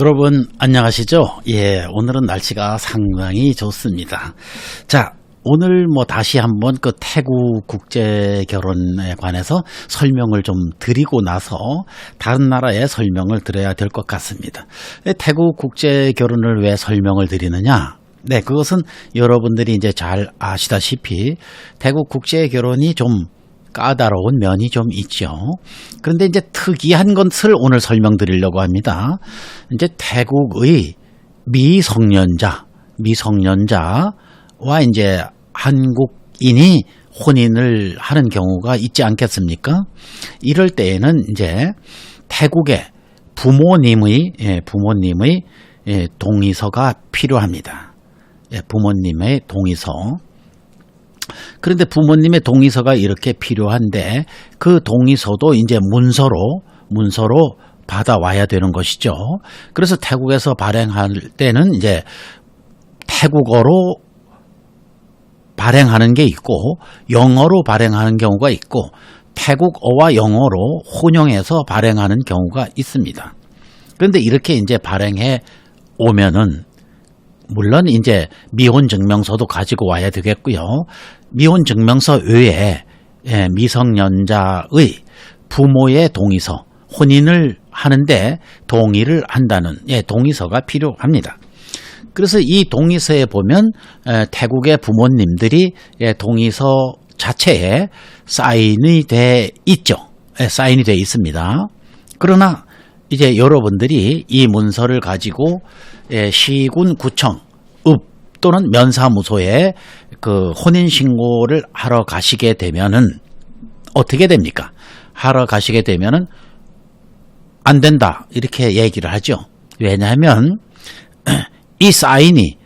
여러분 안녕하시죠? 예, 오늘은 날씨가 상당히 좋습니다. 자, 오늘 뭐 다시 한번 그 태국 국제 결혼에 관해서 설명을 좀 드리고 나서 다른 나라의 설명을 드려야 될 것 같습니다. 예, 태국 국제 결혼을 왜 설명을 드리느냐? 네, 그것은 여러분들이 이제 잘 아시다시피 태국 국제 결혼이 좀 까다로운 면이 좀 있죠. 그런데 이제 특이한 것을 오늘 설명드리려고 합니다. 이제 태국의 미성년자, 미성년자와 이제 한국인이 혼인을 하는 경우가 있지 않겠습니까? 이럴 때에는 이제 태국의 부모님의 예, 부모님의 예, 동의서가 필요합니다. 예, 부모님의 동의서. 그런데 부모님의 동의서가 이렇게 필요한데 그 동의서도 이제 문서로 문서로 받아와야 되는 것이죠. 그래서 태국에서 발행할 때는 이제 태국어로 발행하는 게 있고 영어로 발행하는 경우가 있고 태국어와 영어로 혼용해서 발행하는 경우가 있습니다. 그런데 이렇게 이제 발행해 오면은 물론 이제 미혼 증명서도 가지고 와야 되겠고요. 미혼 증명서 외에 예, 미성년자의 부모의 동의서, 혼인을 하는데 동의를 한다는 예, 동의서가 필요합니다. 그래서 이 동의서에 보면 에, 태국의 부모님들이 예, 동의서 자체에 사인이 돼 있죠. 예, 사인이 돼 있습니다. 그러나 이제 여러분들이 이 문서를 가지고 예, 시군 구청 읍 또는 면사무소에 그 혼인 신고를 하러 가시게 되면은 어떻게 됩니까? 하러 가시게 되면은 안 된다 이렇게 얘기를 하죠. 왜냐하면 이 사인이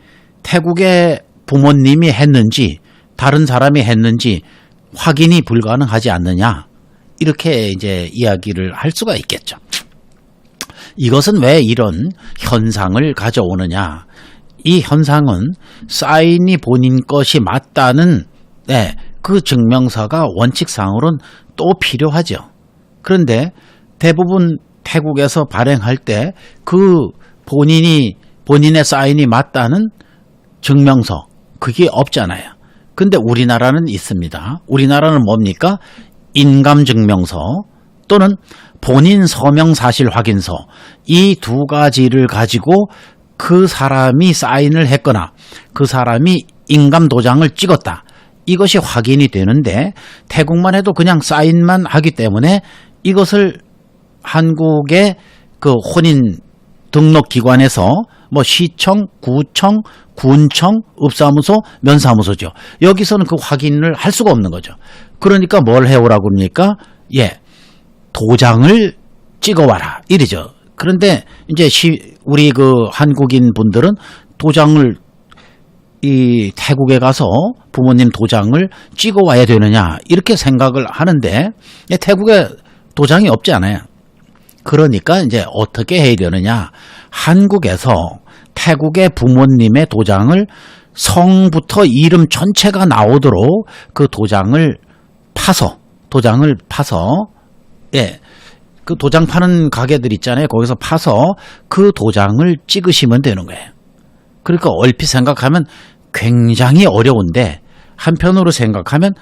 태국의 부모님이 했는지 다른 사람이 했는지 확인이 불가능하지 않느냐 이렇게 이제 이야기를 할 수가 있겠죠. 이것은 왜 이런 현상을 가져오느냐? 이 현상은 사인이 본인 것이 맞다는 네, 그 증명서가 원칙상으로는 또 필요하죠. 그런데 대부분 태국에서 발행할 때 그 본인이 본인의 사인이 맞다는 증명서 그게 없잖아요. 근데 우리나라는 있습니다. 우리나라는 뭡니까? 인감증명서 또는 본인 서명 사실 확인서 이 두 가지를 가지고 그 사람이 사인을 했거나 그 사람이 인감 도장을 찍었다. 이것이 확인이 되는데 태국만 해도 그냥 사인만 하기 때문에 이것을 한국의 그 혼인 등록 기관에서 뭐 시청, 구청, 군청, 읍사무소, 면사무소죠. 여기서는 그 확인을 할 수가 없는 거죠. 그러니까 뭘 해오라고 합니까? 예. 도장을 찍어와라. 이러죠. 그런데 이제 시, 우리 그 한국인 분들은 도장을 이 태국에 가서 부모님 도장을 찍어 와야 되느냐 이렇게 생각을 하는데 태국에 도장이 없지 않아요. 그러니까 이제 어떻게 해야 되느냐 한국에서 태국의 부모님의 도장을 성부터 이름 전체가 나오도록 그 도장을 파서 도장을 파서 예. 그 도장 파는 가게들 있잖아요. 거기서 파서 그 도장을 찍으시면 되는 거예요. 그러니까 얼핏 생각하면 굉장히 어려운데 한편으로 생각하면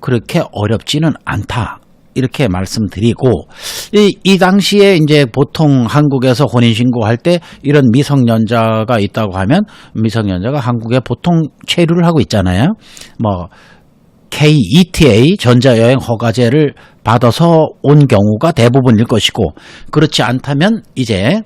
그렇게 어렵지는 않다. 이렇게 말씀드리고 이, 이 당시에 이제 보통 한국에서 혼인 신고할 때 이런 미성년자가 있다고 하면 미성년자가 한국에 보통 체류를 하고 있잖아요. 뭐 KETA 전자여행 허가제를 받아서 온 경우가 대부분일 것이고 그렇지 않다면 이제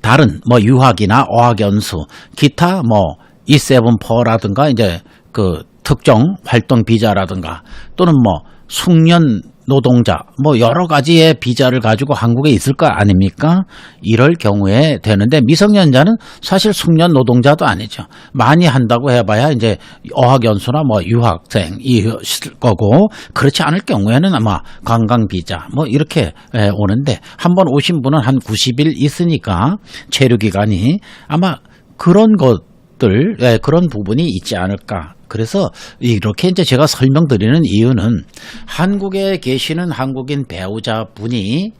다른 뭐 유학이나 어학 연수 기타 뭐 E7포라든가 이제 그 특정 활동 비자라든가 또는 뭐 숙련 노동자 뭐 여러 가지의 비자를 가지고 한국에 있을 거 아닙니까? 이럴 경우에 되는데 미성년자는 사실 숙련 노동자도 아니죠. 많이 한다고 해봐야 이제 어학연수나 뭐 유학생이 있을 거고 그렇지 않을 경우에는 아마 관광 비자 뭐 이렇게 오는데 한번 오신 분은 한 90일 있으니까 체류 기간이 아마 그런 것 들 그런 부분이 있지 않을까 그래서 이렇게 이제 제가 설명드리는 이유는 한국에 계시는 한국인 배우자 분이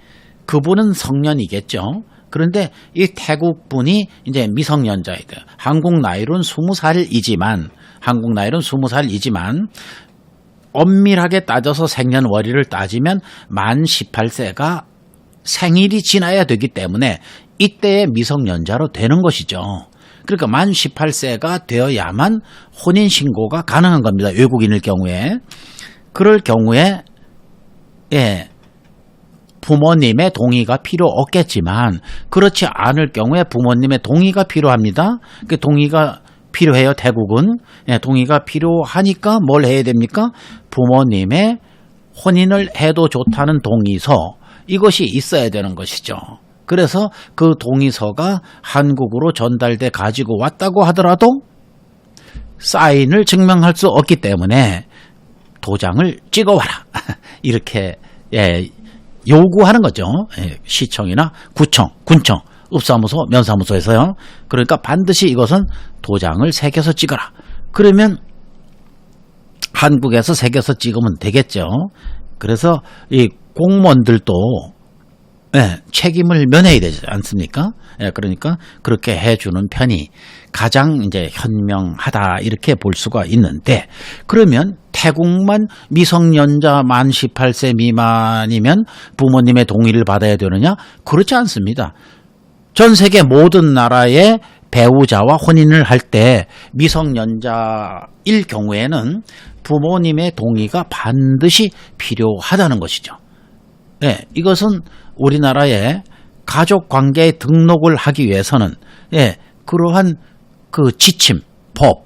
그분은 성년이겠죠. 그런데 이 태국 분이 이제 미성년자이다. 한국 나이로는 20살이지만 한국 나이로는 20살이지만 엄밀하게 따져서 생년월일을 따지면 만 18세가 생일이 지나야 되기 때문에 이때의 미성년자로 되는 것이죠. 그러니까 만 18세가 되어야만 혼인 신고가 가능한 겁니다. 외국인일 경우에. 그럴 경우에 예. 부모님의 동의가 필요 없겠지만 그렇지 않을 경우에 부모님의 동의가 필요합니다. 그 동의가 필요해요. 태국은 예, 동의가 필요하니까 뭘 해야 됩니까? 부모님의 혼인을 해도 좋다는 동의서 이것이 있어야 되는 것이죠. 그래서 그 동의서가 한국으로 전달돼 가지고 왔다고 하더라도 사인을 증명할 수 없기 때문에 도장을 찍어와라 이렇게 예, 요구하는 거죠. 예, 시청이나 구청, 군청, 읍사무소, 면사무소에서요. 그러니까 반드시 이것은 도장을 새겨서 찍어라. 그러면 한국에서 새겨서 찍으면 되겠죠. 그래서 이 공무원들도 예, 책임을 면해야 되지 않습니까? 예, 그러니까 그렇게 해주는 편이 가장 이제 현명하다 이렇게 볼 수가 있는데 그러면 태국만 미성년자 만 18세 미만이면 부모님의 동의를 받아야 되느냐? 그렇지 않습니다. 전 세계 모든 나라의 배우자와 혼인을 할 때 미성년자일 경우에는 부모님의 동의가 반드시 필요하다는 것이죠. 예, 이것은 우리나라의 가족 관계에 등록을 하기 위해서는 예, 그러한 그 지침, 법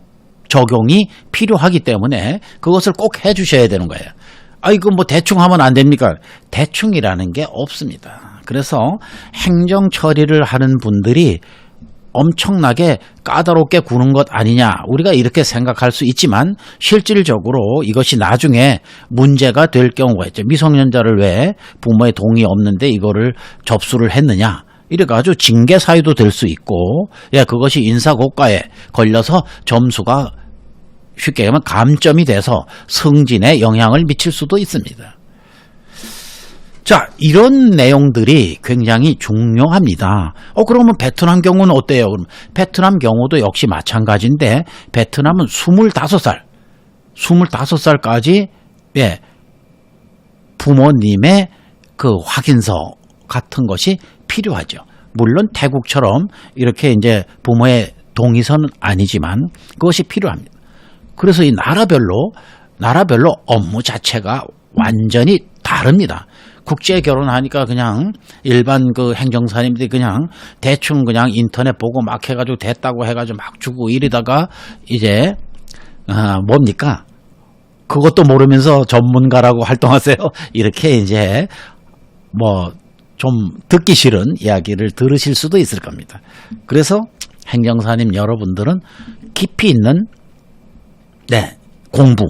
적용이 필요하기 때문에 그것을 꼭 해 주셔야 되는 거예요. 아, 이거 뭐 대충 하면 안 됩니까? 대충이라는 게 없습니다. 그래서 행정 처리를 하는 분들이 엄청나게 까다롭게 구는 것 아니냐. 우리가 이렇게 생각할 수 있지만 실질적으로 이것이 나중에 문제가 될 경우가 있죠. 미성년자를 왜 부모의 동의 없는데 이거를 접수를 했느냐. 이래가지고 징계 사유도 될 수 있고 예 그것이 인사고과에 걸려서 점수가 쉽게 얘기하면 감점이 돼서 승진에 영향을 미칠 수도 있습니다. 자, 이런 내용들이 굉장히 중요합니다. 어, 그러면 베트남 경우는 어때요? 그럼 베트남 경우도 역시 마찬가지인데, 베트남은 25살, 25살까지, 예, 부모님의 그 확인서 같은 것이 필요하죠. 물론 태국처럼 이렇게 이제 부모의 동의서는 아니지만 그것이 필요합니다. 그래서 이 나라별로, 나라별로 업무 자체가 완전히 다릅니다. 국제 결혼하니까 그냥 일반 그 행정사님들이 그냥 대충 그냥 인터넷 보고 막 해가지고 됐다고 해가지고 막 주고 이러다가 이제 아 뭡니까 그것도 모르면서 전문가라고 활동하세요 이렇게 이제 뭐 좀 듣기 싫은 이야기를 들으실 수도 있을 겁니다. 그래서 행정사님 여러분들은 깊이 있는 네 공부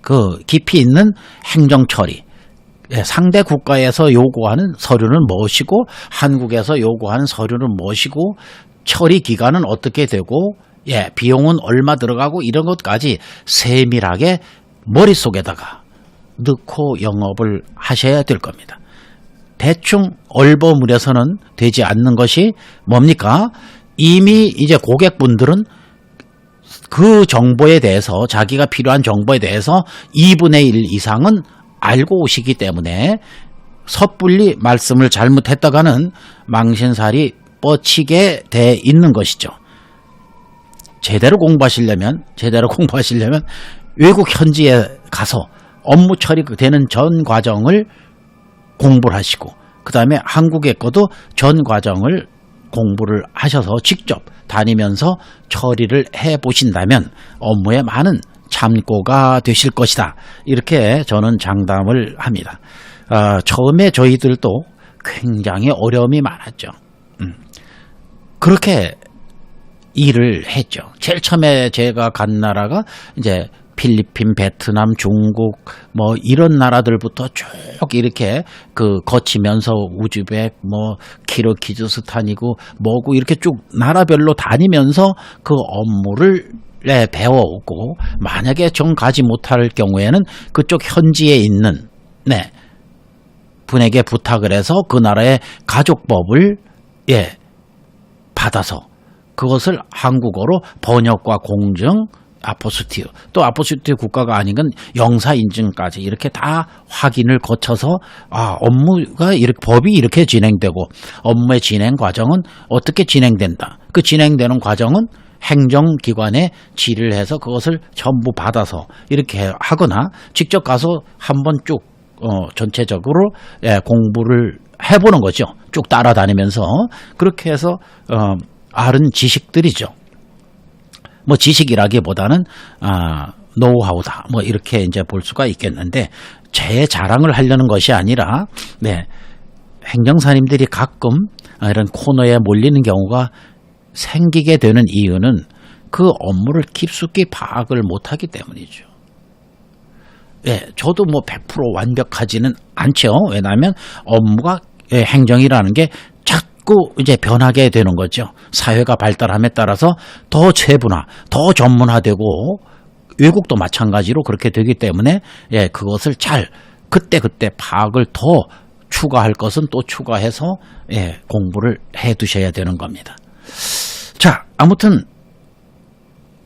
그 깊이 있는 행정 처리 예, 상대 국가에서 요구하는 서류는 무엇이고 한국에서 요구하는 서류는 무엇이고 처리 기간은 어떻게 되고 예, 비용은 얼마 들어가고 이런 것까지 세밀하게 머릿속에다가 넣고 영업을 하셔야 될 겁니다. 대충 얼버무려서는 되지 않는 것이 뭡니까? 이미 이제 고객분들은 그 정보에 대해서 자기가 필요한 정보에 대해서 2분의 1 이상은 알고 오시기 때문에 섣불리 말씀을 잘못했다가는 망신살이 뻗치게 돼 있는 것이죠. 제대로 공부하시려면 제대로 공부하시려면 외국 현지에 가서 업무 처리되는 전 과정을 공부를 하시고 그 다음에 한국에 거도 전 과정을 공부를 하셔서 직접 다니면서 처리를 해 보신다면 업무에 많은 참고가 되실 것이다. 이렇게 저는 장담을 합니다. 아, 처음에 저희들도 굉장히 어려움이 많았죠. 음. 그렇게 일을 했죠. 제일 처음에 제가 간 나라가 이제 필리핀, 베트남, 중국 뭐 이런 나라들부터 쭉 이렇게 그 거치면서 우즈벡 뭐 키르기즈스탄이고 뭐고 이렇게 쭉 나라별로 다니면서 그 업무를 네, 배워오고 만약에 정 가지 못할 경우에는 그쪽 현지에 있는 네 분에게 부탁을 해서 그 나라의 가족법을 예, 받아서 그것을 한국어로 번역과 공증, 아포스티어 또 아포스티어 국가가 아닌 건 영사 인증까지 이렇게 다 확인을 거쳐서 아 업무가 이렇게 법이 이렇게 진행되고 업무의 진행 과정은 어떻게 진행된다. 그 진행되는 과정은 행정기관에 질의를 해서 그것을 전부 받아서 이렇게 하거나 직접 가서 한번 쭉 어, 전체적으로 예, 공부를 해보는 거죠. 쭉 따라다니면서 그렇게 해서 어, 아는 지식들이죠. 뭐 지식이라기보다는 아 노하우다 뭐 이렇게 이제 볼 수가 있겠는데 제 자랑을 하려는 것이 아니라 네 행정사님들이 가끔 아, 이런 코너에 몰리는 경우가 생기게 되는 이유는 그 업무를 깊숙이 파악을 못하기 때문이죠. 예, 저도 뭐 100% 완벽하지는 않죠. 왜냐하면 업무가 예, 행정이라는 게 자꾸 이제 변하게 되는 거죠. 사회가 발달함에 따라서 더 세분화, 더 전문화되고 외국도 마찬가지로 그렇게 되기 때문에 예, 그것을 잘 그때 그때 파악을 더 추가할 것은 또 추가해서 예, 공부를 해 두셔야 되는 겁니다. 자, 아무튼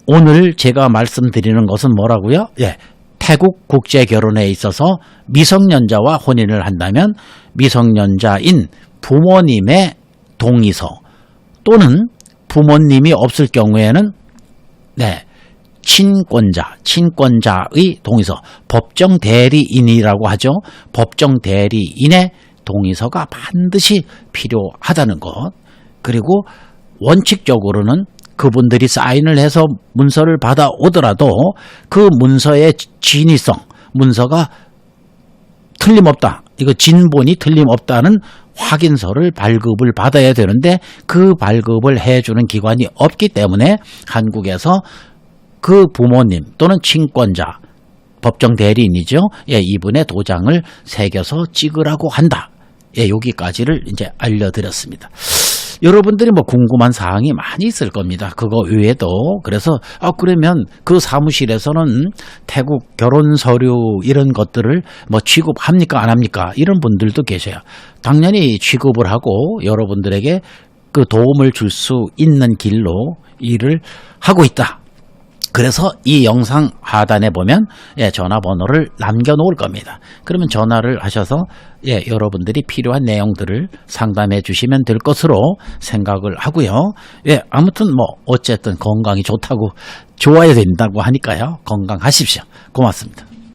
오늘 제가 말씀드리는 것은 뭐라고요? 예. 태국 국제 결혼에 있어서 미성년자와 혼인을 한다면 미성년자인 부모님의 동의서 또는 부모님이 없을 경우에는 네. 친권자, 친권자의 동의서, 법정 대리인이라고 하죠. 법정 대리인의 동의서가 반드시 필요하다는 것. 그리고 원칙적으로는 그분들이 사인을 해서 문서를 받아오더라도 그 문서의 진위성, 문서가 틀림없다. 이거 진본이 틀림없다는 확인서를 발급을 받아야 되는데 그 발급을 해주는 기관이 없기 때문에 한국에서 그 부모님 또는 친권자 법정 대리인이죠. 예, 이분의 도장을 새겨서 찍으라고 한다. 예, 여기까지를 이제 알려드렸습니다. 여러분들이 뭐 궁금한 사항이 많이 있을 겁니다. 그거 외에도 그래서 아 그러면 그 사무실에서는 태국 결혼 서류 이런 것들을 뭐 취급합니까 안 합니까 이런 분들도 계셔요. 당연히 취급을 하고 여러분들에게 그 도움을 줄 수 있는 길로 일을 하고 있다. 그래서 이 영상 하단에 보면 예, 전화번호를 남겨놓을 겁니다. 그러면 전화를 하셔서 예, 여러분들이 필요한 내용들을 상담해 주시면 될 것으로 생각을 하고요. 예, 아무튼 뭐 어쨌든 건강이 좋다고 좋아야 된다고 하니까요. 건강하십시오. 고맙습니다.